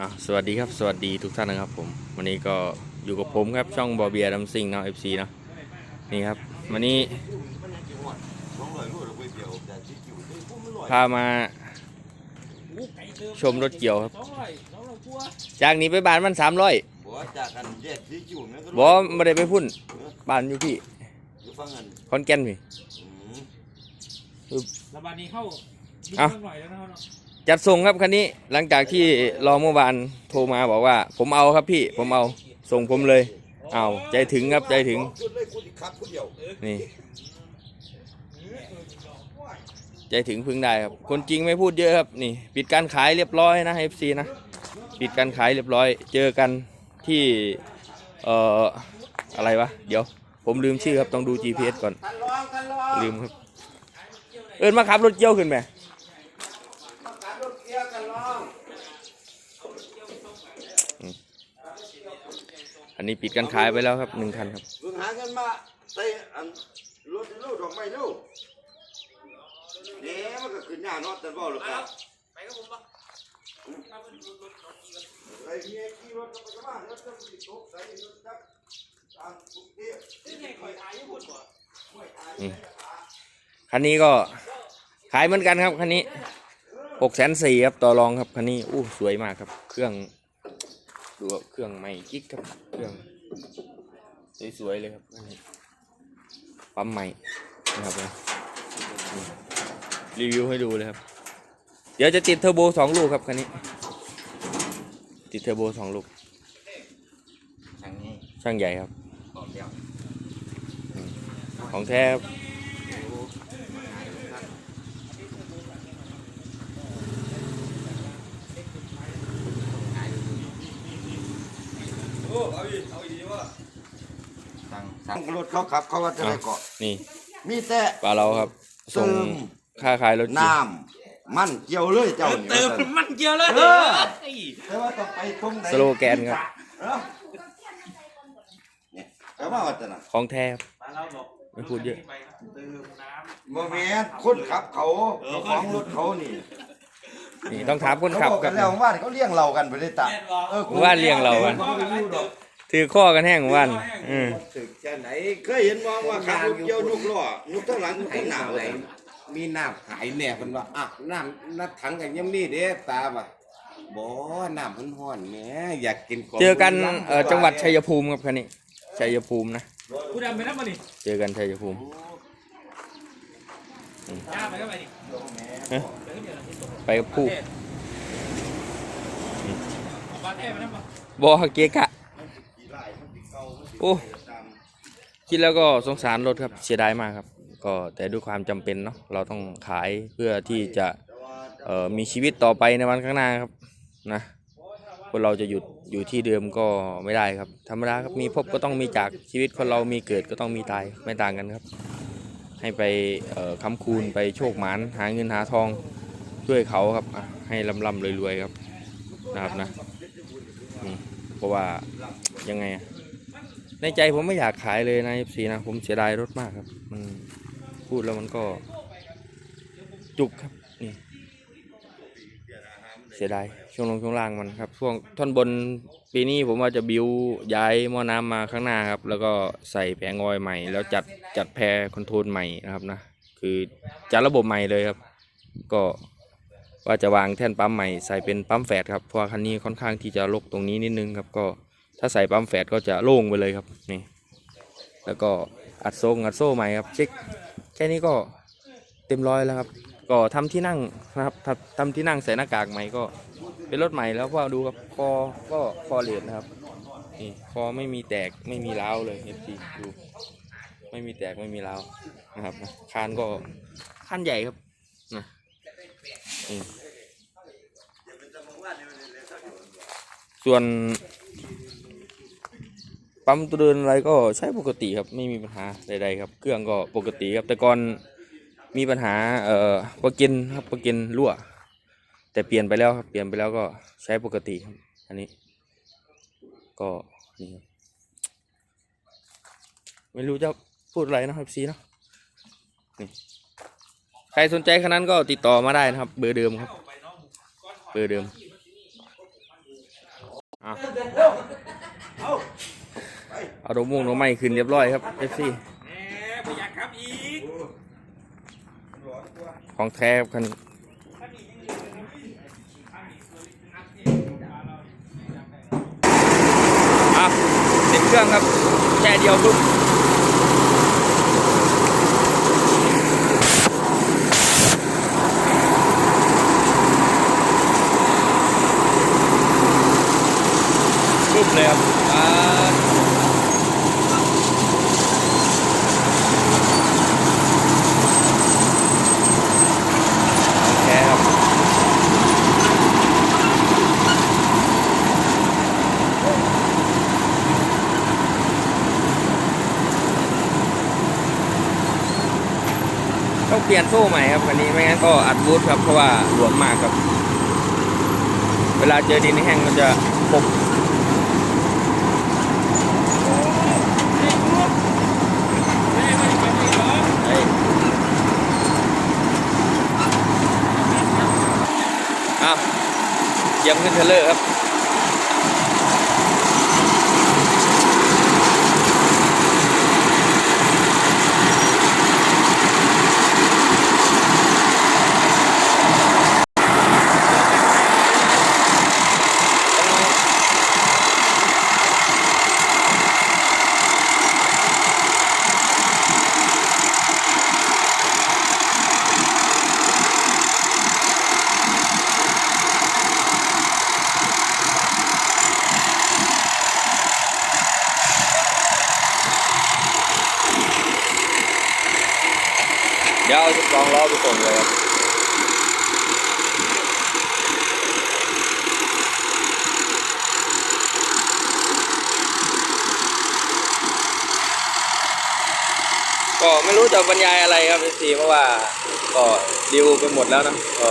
อะสวัสดีครับสวัสดีทุกท่านนะครับผมวันนี้ก็อยู่กับผมครับช่องบอเบียดัมซิงเนาะเอฟซีเนาะนี่ครับวันนี้พามาชมรถเกี่ยวครับสองร้อยสองร้อยกว่าจากนี้ไปบ้านมันสามร้อยบ่จากกันแยกที่อยู่นั่นก็บอไม่ได้ไปพุ่นบ้านอยู่พี่อยู่ฟังกันคอนแก่นพี่อืมระบาดนี้เข้าดูเอ้าเรื่องหน่อยแล้วนะครับเนาะ จัดส่งครับคันนี้หลังจากที่รอเมื่อวานโทรมาบอกว่า ผมเอาครับพี่ผมเอาส่งผมเลย เอาใจถึงครับใจถึงนี่ใจถึงพึ่งได้ครับ คนจริงไม่พูดเยอะครับนี่ ปิดการขายเรียบร้อยนะ FC นะปิดการขายเรียบร้อย เจอกันที่เอ่ออะไรวะเดี๋ยว ผมลืมชื่อครับต้องดู GPS ก่อนทันลองทันลองลืมครับ เอินมาขับรถเกี่ยวขึ้นไหม การรถเกียร์กันลอง อันนี้ปิดการขายไปแล้วครับหนึ่งคันครับเพิ่งหาเงินมาใส่อันรถลูกดอกไม้ลูกเนี่ยมันก็ขึ้นหน้าเนาะแต่บ่หรอกครับไปกับผมปะไอ้เมียขี่รถก็ไปกับบ้านแล้วจะไปตกใส่รถจักรตามกรุงเทพนี่ไงคอยถ่ายญี่ปุ่นบ่คันนี้ก็ขายเหมือนกันครับคันนี้หกแสนสี่ครับต่อรองครับคันนี้อู้สวยมากครับ เครื่อง ดูว่าเครื่องใหม่กิ๊กครับเครื่องสวยๆเลยครับคันนี้ปั๊มใหม่นะครับนะนี่รีวิวให้ดูเลยครับ เดี๋ยวจะติดเทอร์โบสองลูกครับคันนี้ ติดเทอร์โบสองลูกทางนี้ช่างใหญ่ครับตอบเดี ยวของแท้ครับทางทางรถเขาขับเขาว่าจะได้เกาะนี่มีแต่ปลาเราครับ ส่งเติมค่าขายรถน้ำมันเกี่ยวเลยเจ้านี่เติมว่าซั่นมันเกี่ยวเลยเออเฮ้ยแต่ว่าต้องไปตรงไหนสโลแกนครับเออเนี่ยแต่ว่าว่าจะน่ะของแท้ครับมาเราบอกไม่พูดเยอะไปครับเติมน้บ่แม่นคนขับเขาเจ้าของรถเขานี่ นี่ต้องถามคนขับเขาอกกักันนแล้วว่าเขาเลี้ยงเรากันไปได้ำตาแม่นบอกเออว่าเลี้ยงเรากันพ่อกันไม่เติมถือข้อกันแห้งวัน อืมตึกแค่ไหนเคยเห็นมองว่าขับรถเกี่ยวยกล้อยกทั้งหลังยกทั้งหน้าเลยมีน้ำขายแหน่เพิ่นว่าอะน้ำน้ำถังกันยังมีเด้ตาบ่ะบ่น้ำมันร้อนแหมอยากกินของเจอกันเอ่อจังหวัดชัยภูมิครับคันนี้ชัยภูมินะกูดำไปแล้วมาดิเจอกันชัยภูมิย่า ไปก็ไปดิฮะไปก็เดี๋ยวเราที่ตกไปกับผู้เอาบาเต้ไปนั่นปะบอเกะกะ โอ้คิดแล้วก็สงสารรถครับเสียดายมากครับ ก็แต่ด้วยความจำเป็นเนาะเราต้องขายเพื่อที่จะเอ่อมีชีวิตต่อไปในวันข้างหน้าครับนะคนเราจะหยุดอยู่ที่เดิมก็ไม่ได้ครับธรรมดาครับมีพบก็ต้องมีจากชีวิตคนเรามีเกิดก็ต้องมีตายไม่ต่างกันครับ ให้ไปค้ำคูณไปโชคหมานหาเงินหาทองช่วยเขาครับให้ลำลำรวยๆครับนะครับนะเพราะว่ายังไงในใจผมไม่อยากขายเลยนะสีนะผมเสียดายรถมากครับ มันพูดแล้วมันก็จุกครับ เสียดายช่วงลงช่วงล่างมันครับช่วงท่อนบนปีนี้ผมว่าจะบิวย้ายหม้อน้ำมาข้างหน้าครับ แล้วก็ใส่แผงออยใหม่ แล้วจัดจัดแพรคอนโทรลใหม่นะครับนะคือจัดระบบใหม่เลยครับ ก็ว่าจะวางแท่นปั๊มใหม่ใส่เป็นปั๊มแฝดครับเพราะคันนี้ค่อนข้างที่จะรกตรงนี้นิดนึงครับก็ถ้าใส่ปั๊มแฝดก็จะโล่งไปเลยครับนี่แล้วก็อัดโซ่งอัดโซ่ใหม่ครับเช็คแค่นี้ก็เต็มร้อยแล้วครับ ก็ทำที่นั่งนะครับทำทำที่นั่งใส่หน้ากากใหม่ก็เป็นรถใหม่แล้วพราะว่าดูครับคอก็คอเลดนะครับนี่คอไม่มีแตกไม่มีร้าวเลยเอฟซีดูไม่มีแตกไม่มีร้าวนะครับคานก็คานใหญ่ครับนะนี่ส่วนปั๊มตัวเดินอะไรก็ใช้ปกติครับไม่มีปัญหาใดๆครับ เครื่องก็ปกติครับแต่ก่อน มีปัญหาเอ่อปลั๊กอินครับปลั๊กอินรั่ว แต่เปลี่ยนไปแล้วครับเปลี่ยนไปแล้วก็ใช้ปกติครับอันนี้ ก็นี่ครับไม่รู้จะพูดอะไรนะครับซีเนาะนี่ใครสนใจขนาดนั้นก็ติดต่อมาได้นะครับ เบอร์เดิมครับ เบอร์เดิมอะเอาดอกม่วงดอกไม้ขึ้นเรียบร้อยครับ FC แหมไม่อยากครับอีก โอ้ร้อนตัว ของแท้ครับคันนี้อะติดเครื่องครับแค่เดียวปุ๊บปุ๊บเลยครับอ่าของแท้ครับ ต้อง เปลี่ยนโซ่ใหม่ครับวันนี้ไม่งั้นก็อัดบูทครับเพราะว่าหลวมมากครับ เวลาเจอดินแห้งมันจะปกเอาวเยี่ยมขึ้นเทเลอร์ครับ เดี๋ยวสองล้อไปส่งเลยครับก็ไม่รู้จะบรรยายอะไรครับทีเพราะว่าก็ดิวไปหมดแล้วนะก็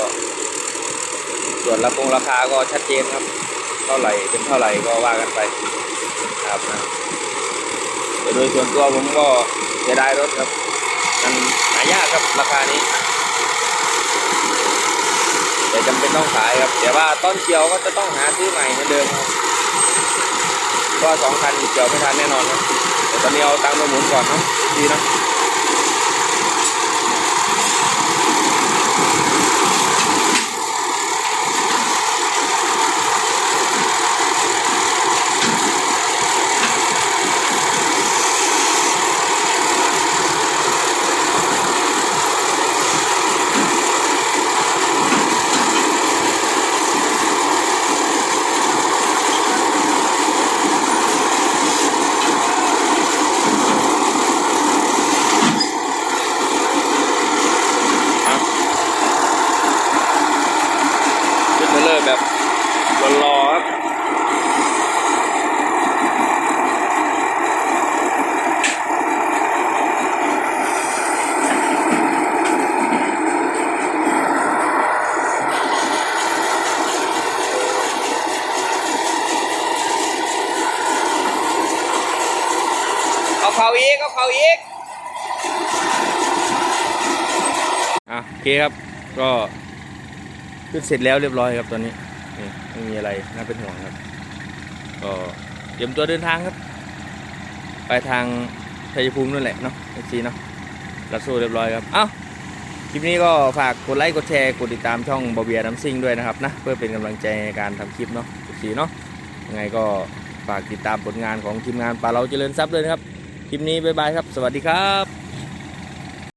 ส่วนราคงราคาก็ชัดเจนครับ เท่าไหร่เป็นเท่าไหร่ก็ว่ากันไปครับนะแต่โดยส่วนตัวผมก็เสียดายรถครับมันายากครับราคานี้ แต่จำเป็นต้องขายครับแต่ว่าต้นเกี่ยวก็จะต้องหาซื้อใหม่เหมือนเดิมครับก็สองคันเกี่ยวไม่ทันแน่นอนครับแต่ตอนนี้เอาตังค์มาหมุนก่อนเนาะดีนะ ครับเป็นเทรลเลอร์แบบรอๆครับ เอาเขาอีก เอาเขาอีก อะโอเคครับ ก็ขึ้นเสร็จแล้วเรียบร้อยครับตอนนี้ นี่ไม่มีอะไรน่าเป็นห่วงครับ ก็เตรียมตัวเดินทางครับ ไปทางชัยภูมินั่นแหละเนาะเอซีเนาะรัดโซ่เรียบร้อยครับ เอ้าคลิปนี้ก็ฝากกดไลค์กดแชร์กดติดตามช่องบอเบียน้ำซิ่งด้วยนะครับนะเพื่อเป็นกำลังใจในการทำคลิปเนาะเอซีเนาะยังไงก็ฝากติดตามผลงานของทีมงานปลาเราเจริญทรัพย์เลยนะครับ คลิปนี้บ๊ายบายครับ สวัสดีครับ